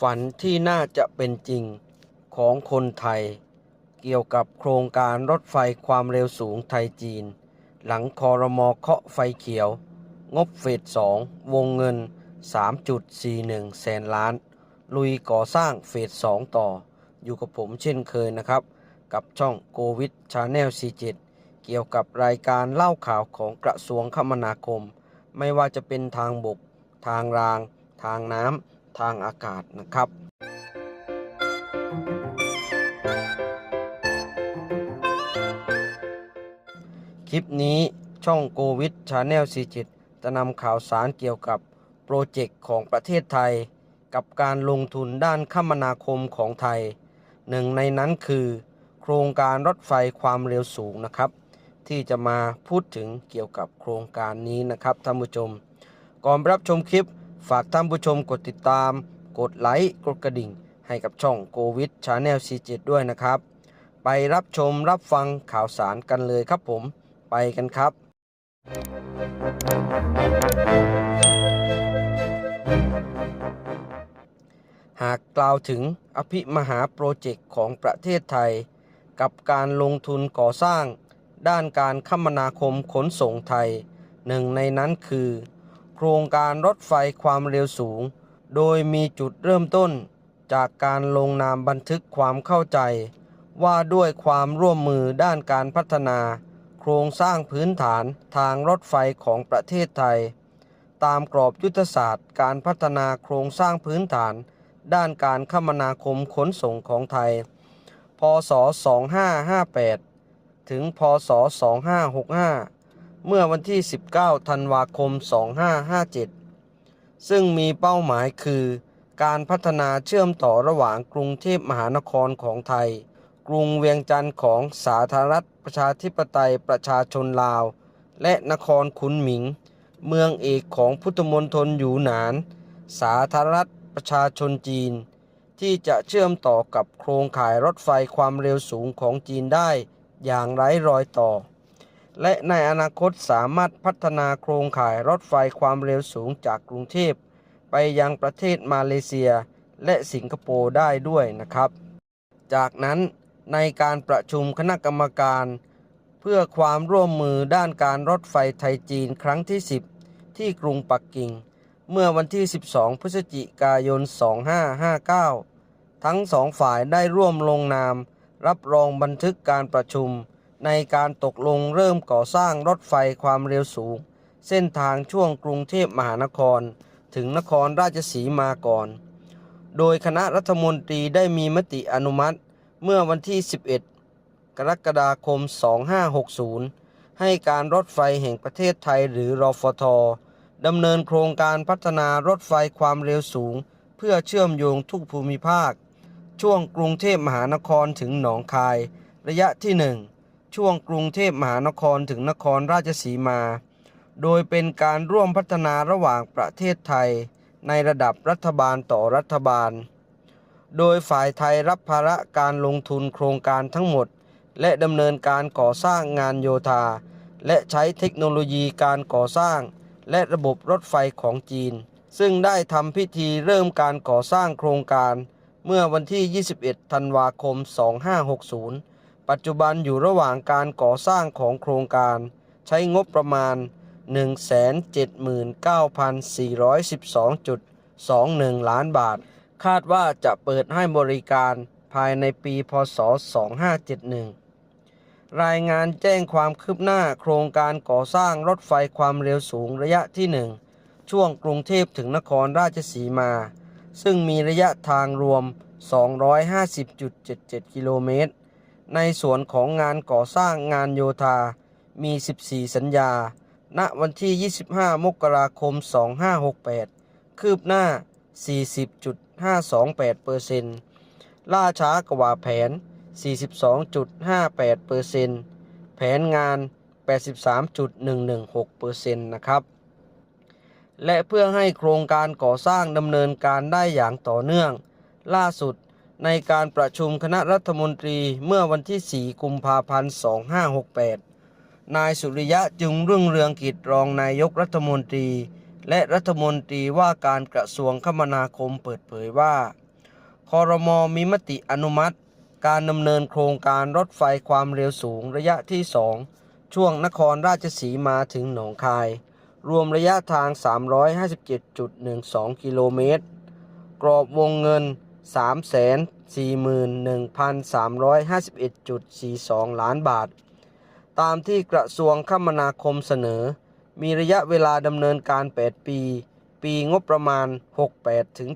ฝันที่น่าจะเป็นจริงของคนไทย เกี่ยวกับโครงการรถไฟความเร็วสูงไทยจีน หลังคอรมอเคาะไฟเขียว งบเฟส2วงเงิน 3.41 แสนล้าน ลุยก่อสร้างเฟส2ต่อ อยู่กับผมเช่นเคยนะครับ กับช่องโกวิดชาแนล C7 เกี่ยวกับรายการเล่าข่าวของกระทรวงคมนาคม ไม่ว่าจะเป็นทางบก ทางราง ทางน้ำ ทางอากาศนะครับคลิปนี้ช่องโกวิดชาแนล C7 จะนำข่าวสารเกี่ยวกับโปรเจกต์ของประเทศไทย กับการลงทุนด้านคมนาคมของไทย หนึ่งในนั้นคือ โครงการรถไฟความเร็วสูงนะครับ ที่จะมาพูดถึงเกี่ยวกับโครงการนี้นะครับท่านผู้ชม ก่อนรับชมคลิป ฝากท่านผู้ชมกดติดตาม กดไลค์ กดกระดิ่ง ให้กับช่องโกวิดชาแนล C7 ด้วยนะครับ ไปรับชมรับฟังข่าวสารกันเลยครับผม ไปกันครับ หากกล่าวถึงอภิมหาโปรเจกต์ของประเทศไทย กับการลงทุนก่อสร้าง ด้านการคมนาคมขนส่งไทย หนึ่งในนั้นคือ ครงการรถไฟความเร็วสูง โดยมีจุดเริ่มต้นจากการลงนามบันทึกความเข้าใจ ว่าด้วยความร่วมมือด้านการพัฒนา โครงสร้างพื้นฐานทางรถไฟของประเทศไทย ตามกรอบยุทธศาสตร์ การพัฒนาโครงสร้างพื้นฐาน ด้านการคมนาคมขนส่งของไทย พศ 2558 ถึง พศ 2565 เมื่อวันที่ 19 ธันวาคม 2557 ซึ่งมีเป้าหมายคือ การพัฒนาเชื่อมต่อระหว่างกรุงเทพมหานครของไทย กรุงเวียงจันทร์ของสาธารณรัฐประชาธิปไตยประชาชนลาว และนครขุนหมิง เมืองเอกของพุทธมณฑลอยู่หนาน สาธารณรัฐประชาชนจีน ที่จะเชื่อมต่อกับโครงข่ายรถไฟความเร็วสูงของจีนได้ อย่างไร้รอยต่อ และในอนาคตสามารถพัฒนาโครงข่ายรถไฟความเร็วสูงจากกรุงเทพ ไปยังประเทศมาเลเซีย และสิงคโปร์ได้ด้วยนะครับ จากนั้นในการประชุมคณะกรรมการ เพื่อความร่วมมือด้านการรถไฟไทยจีนครั้งที่ 10 ที่กรุงปักกิ่ง เมื่อวันที่ 12 พฤศจิกายน 2559 ทั้งสองฝ่ายได้ร่วมลงนาม รับรองบันทึกการประชุม ในการตกลงเริ่มก่อสร้างรถไฟความเร็วสูง เส้นทางช่วงกรุงเทพมหานคร ถึงนครราชสีมาก่อน โดยคณะรัฐมนตรีได้มีมติอนุมัติเมื่อวันที่ 11 กรกฎาคม 2560 ให้การรถไฟแห่งประเทศไทยหรือรอฟทดำเนินโครงการพัฒนารถไฟความเร็วสูง เพื่อเชื่อมโยงทุกภูมิภาค ช่วงกรุงเทพมหานครถึงหนองคาย ระยะที่ 1 ช่วงกรุงเทพมหานครถึงนครราชสีมา โดยเป็นการร่วมพัฒนาระหว่างประเทศไทย ในระดับรัฐบาลต่อรัฐบาล โดยฝ่ายไทยรับภาระการลงทุนโครงการทั้งหมด และดำเนินการก่อสร้างงานโยธา และใช้เทคโนโลยีการก่อสร้าง และระบบรถไฟของจีน ซึ่งได้ทำพิธีเริ่มการก่อสร้างโครงการ เมื่อวันที่ 21 ธันวาคม 2560 ปัจจุบันอยู่ระหว่างการก่อสร้างของโครงการ ใช้งบประมาณ 179,412.21 ล้านบาท คาดว่าจะเปิดให้บริการภายในปีพศ 2571 รายงานแจ้งความคืบหน้าโครงการก่อสร้างรถไฟความเร็วสูงระยะที่ 1 ช่วงกรุงเทพถึงนครราชสีมา ซึ่งมีระยะทางรวม 250.77 กิโลเมตร ในส่วนของงานก่อสร้างงานโยธา มี 14 สัญญา ณ วันที่ 25 มกราคม 2568 คืบหน้า 40.528เอร์เซนล่าช้ากว่าแผน 42.58เอร์เซนแผนงาน 83.116เปอร์เซนนะครับ และเพื่อให้โครงการก่อสร้างดำเนินการได้อย่างต่อเนื่อง ล่าสุด ในการประชุมคณะรัฐมนตรีเมื่อวันที่ 4 กุมภาพันธ์ 2568 นายสุริยะจึงรุ่งเรืองกิจรองนายกรัฐมนตรี และรัฐมนตรีว่าการกระทรวงคมนาคมเปิดเผยว่าคอรมอมีมติอนุมัติ การดำเนินโครงการรถไฟความเร็วสูงระยะที่ 2 ช่วงนครราชสีมาถึงหนองคาย รวมระยะทาง 357.12 กิโลเมตร กรอบวงเงิน 341,351.42 ล้านบาท ตามที่กระทรวงคมนาคมเสนอ มีระยะเวลาดำเนินการ 8 ปี ปีงบประมาณ 68ถึง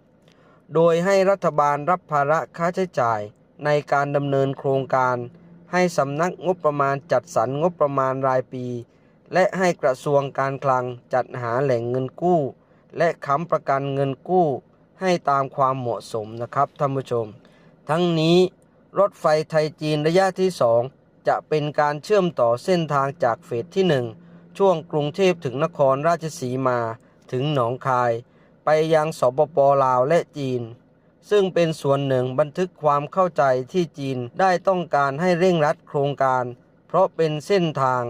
75 โดยให้รัฐบาลรับภาระค่าใช้จ่ายในการดำเนินโครงการ ให้สำนักงบประมาณจัดสรรงบประมาณรายปี และให้กระทรวงการคลังจัดหาแหล่งเงินกู้ และค้ำประกันเงินกู้ ให้ตามความเหมาะสมนะครับท่านผู้ชม ทั้งนี้รถไฟไทยจีนระยะที่ 2 จะเป็นการเชื่อมต่อเส้นทางจากเฟสที่ 1 ช่วงกรุงเทพถึงนครราชสีมาถึงหนองคาย ไปยังสปปลาวและจีน ซึ่งเป็นส่วนหนึ่งบันทึกความเข้าใจที่จีนได้ต้องการให้เร่งรัดโครงการ เพราะเป็นเส้นทาง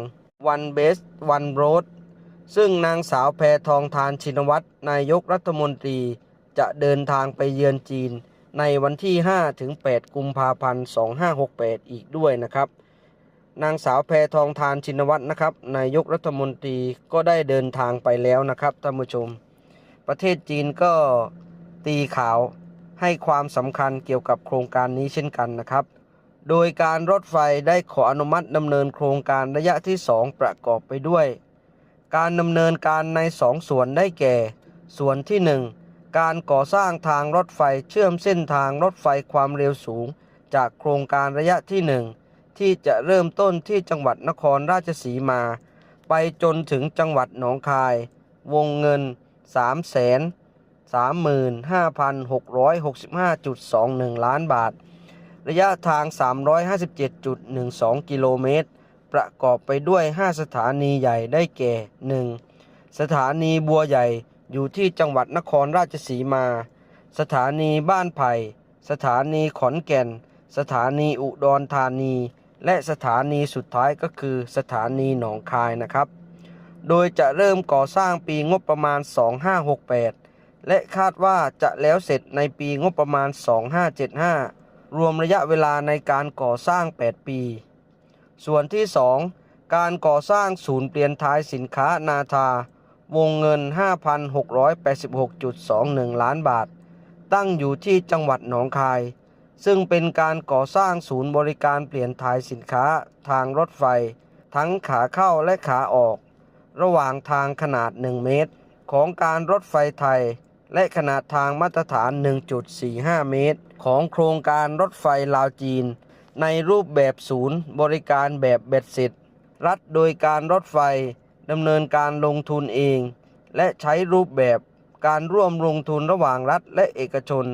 One Best One Road ซึ่งนางสาวแพทองทานชินวัตรนายกรัฐมนตรี จะเดินทางไปเยือนจีนในวันที่ 5 ถึง 8 กุมภาพันธ์ 2568 อีกด้วยนะครับ นางสาวแพทองทานชินวัตรนะครับ นายกรัฐมนตรีก็ได้เดินทางไปแล้วนะครับท่านผู้ชม ประเทศจีนก็ตีข่าวให้ความสำคัญเกี่ยวกับโครงการนี้เช่นกันนะครับ โดยการรถไฟได้ขออนุมัติดำเนินโครงการระยะที่ 2 ประกอบไปด้วย การดำเนินการใน 2 ส่วนได้แก่ ส่วนที่ 1 การก่อสร้างทางรถไฟเชื่อมเส้นทางรถไฟความเร็วสูง จากโครงการระยะที่1ที่จะเริ่มต้นที่จังหวัดนครราชสีมา ไปจนถึงจังหวัดหนองคาย วงเงิน 3 3 35,665.21 ล้านบาท ระยะทาง 357.12 กิโลเมตร ประกอบไปด้วย 5 สถานีใหญ่ได้แก่ 1. สถานีบัวใหญ่ อยู่ที่จังหวัดนครราชสีมา สถานีบ้านไผ่ สถานีขอนแก่น สถานีอุดรธานี และสถานีสุดท้ายก็คือสถานีหนองคายนะครับ โดยจะเริ่มก่อสร้างปีงบประมาณ 2568 และคาดว่าจะแล้วเสร็จในปีงบประมาณ 2575 รวมระยะเวลาในการก่อสร้าง 8 ปี ส่วนที่ 2 การก่อสร้างศูนย์เปลี่ยนท้ายสินค้านาทา วงเงิน 5,686.21 ล้านบาท ตั้งอยู่ที่จังหวัดหนองคาย ซึ่งเป็นการก่อสร้างศูนย์บริการเปลี่ยนถ่ายสินค้าทางรถไฟ ทั้งขาเข้าและขาออก ระหว่างทางขนาด 1 เมตร ของการรถไฟไทย และขนาดทางมาตรฐาน 1.45 เมตร ของโครงการรถไฟลาวจีน ในรูปแบบศูนย์บริการแบบเบ็ดเสร็จ รัฐโดยการรถไฟ ดำเนินการลงทุนเอง และใช้รูปแบบการร่วมลงทุนระหว่างรัฐและเอกชน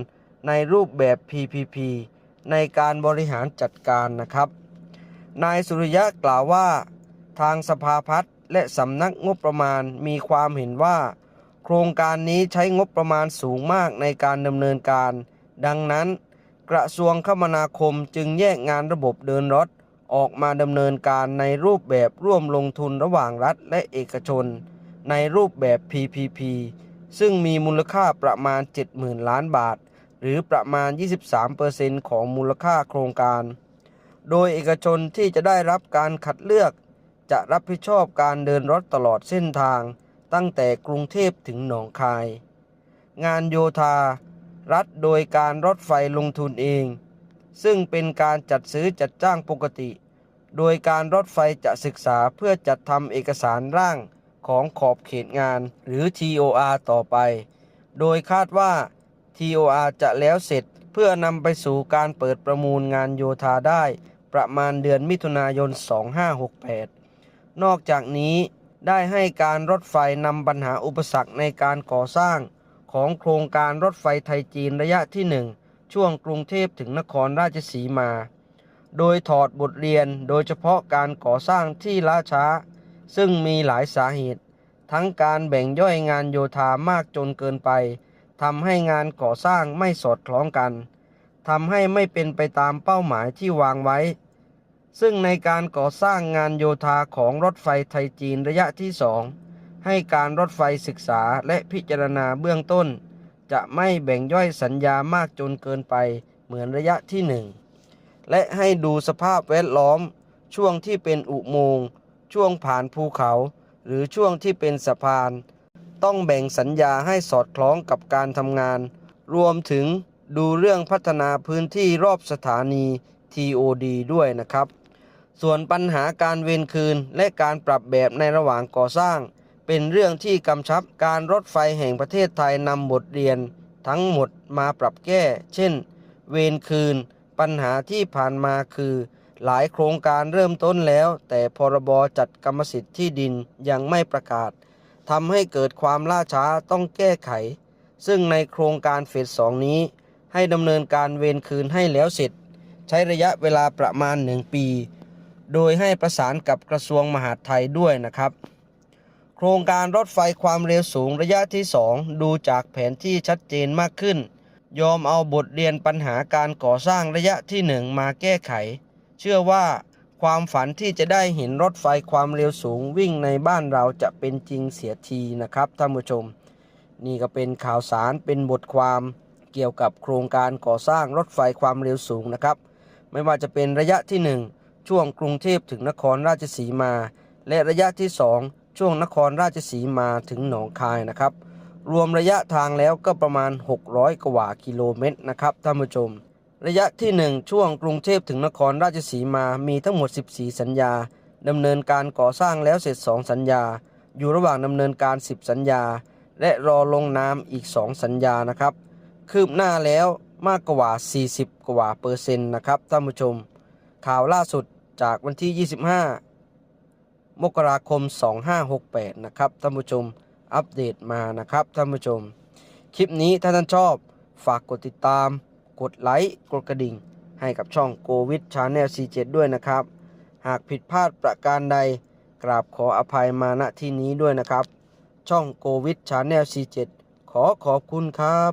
ในรูปแบบ PPP ในการบริหารจัดการนะครับ นายสุริยะกล่าวว่า ทางสภาพัฒน์และสำนักงบประมาณมีความเห็นว่า โครงการนี้ใช้งบประมาณสูงมากในการดำเนินการ ดังนั้น กระทรวงคมนาคมจึงแยกงานระบบเดินรถ ออกมาดำเนินการในรูปแบบร่วมลงทุนระหว่างรัฐและเอกชน ในรูปแบบ PPP ซึ่งมีมูลค่าประมาณ 70,000 ล้านบาท หรือประมาณ 23%ของมูลค่าโครงการ โดยเอกชนที่จะได้รับการคัดเลือก จะรับผิดชอบการเดินรถตลอดเส้นทาง ตั้งแต่กรุงเทพถึงหนองคาย งานโยธา รัฐโดยการรถไฟลงทุนเอง ซึ่งเป็นการจัดซื้อจัดจ้างปกติ โดยการรถไฟจะศึกษาเพื่อจัดทำเอกสารร่างของขอบเขตงานหรือ TOR ต่อไป โดยคาดว่า TOR จะแล้วเสร็จเพื่อนำไปสู่การเปิดประมูลงานโยธาได้ ประมาณเดือนมิถุนายน 2568 นอกจากนี้ได้ให้การรถไฟนำปัญหาอุปสรรคในการก่อสร้าง ของโครงการรถไฟไทยจีนระยะที่ 1 ช่วงกรุงเทพถึงนครราชสีมา โดยถอดบทเรียนโดยเฉพาะการก่อสร้างที่ล่าช้า ซึ่งมีหลายสาเหตุ ทั้งการแบ่งย่อยงานโยธามากจนเกินไปทำให้งานก่อสร้างไม่สอดคล้องกันทำให้ไม่เป็นไปตามเป้าหมายที่วางไว้ ซึ่งในการก่อสร้างงานโยธาของรถไฟไทยจีนระยะที่2ให้การรถไฟศึกษาและพิจารณาเบื้องต้น จะไม่แบ่งย่อยสัญญามากจนเกินไปเหมือนระยะที่1 และให้ดูสภาพแวดล้อม ช่วงที่เป็นอุโมงค์ช่วงผ่านภูเขา หรือช่วงที่เป็นสะพาน ต้องแบ่งสัญญาให้สอดคล้องกับการทำงาน รวมถึงดูเรื่องพัฒนาพื้นที่รอบสถานี TOD ด้วยนะครับ ส่วนปัญหาการเวนคืนและการปรับแบบในระหว่างก่อสร้าง เป็นเรื่องที่กำชับการรถไฟแห่งประเทศไทยนำบทเรียน ทั้งหมดมาปรับแก้ เช่น เวนคืน ปัญหาที่ผ่านมาคือ หลายโครงการเริ่มต้นแล้ว แต่พรบจัดกรรมสิทธิ์ที่ดินยังไม่ประกาศทำให้เกิดความล่าช้าต้องแก้ไข ซึ่งในโครงการเฟสสองนี้ ให้ดำเนินการเวนคืนให้แล้วเสร็จ ใช้ระยะเวลาประมาณ 1 ปี โดยให้ประสานกับกระทรวงมหาดไทยด้วยนะครับ โครงการรถไฟความเร็วสูงระยะที่ 2 ดูจากแผนที่ชัดเจนมากขึ้น ยอมเอาบทเรียนปัญหาการก่อสร้างระยะที่1มาแก้ไข เชื่อว่าความฝันที่จะได้เห็นรถไฟความเร็วสูงวิ่งในบ้านเราจะเป็นจริงเสียทีนะครับท่านผู้ชม นี่ก็เป็นข่าวสารเป็นบทความเกี่ยวกับโครงการก่อสร้างรถไฟความเร็วสูงนะครับ ไม่ว่าจะเป็นระยะที่ 1 ช่วงกรุงเทพถึงนครราชสีมา และระยะที่ 2 ช่วงนครราชสีมาถึงหนองคายนะครับ รวมระยะทางแล้วก็ประมาณ 600 กว่ากิโลเมตรนะครับท่านผู้ชม ระยะที่ 1 ช่วงกรุงเทพถึงนครราชสีมามีทั้งหมด 14 สัญญาดำเนินการก่อสร้างแล้วเสร็จ 2 สัญญา อยู่ระหว่างดำเนินการ 10 สัญญา และรอลงนามอีก 2 สัญญานะครับ คืบหน้าแล้วมากกว่า 40 กว่าเปอร์เซ็นต์นะครับท่านผู้ชม ข่าวล่าสุดจากวันที่ 25 มกราคม 2568 นะครับท่านผู้ชม อัปเดตมานะครับท่านผู้ชม คลิปนี้ถ้าท่านชอบฝากกดติดตาม กดไลค์กดกระดิ่ง ให้กับช่องโกวิดชาแนล C7 ด้วยนะครับ หากผิดพลาดประการใดกราบขออภัยมาณที่นี้ด้วยนะครับ ช่องโกวิดชาแนล C7 ขอขอบคุณครับ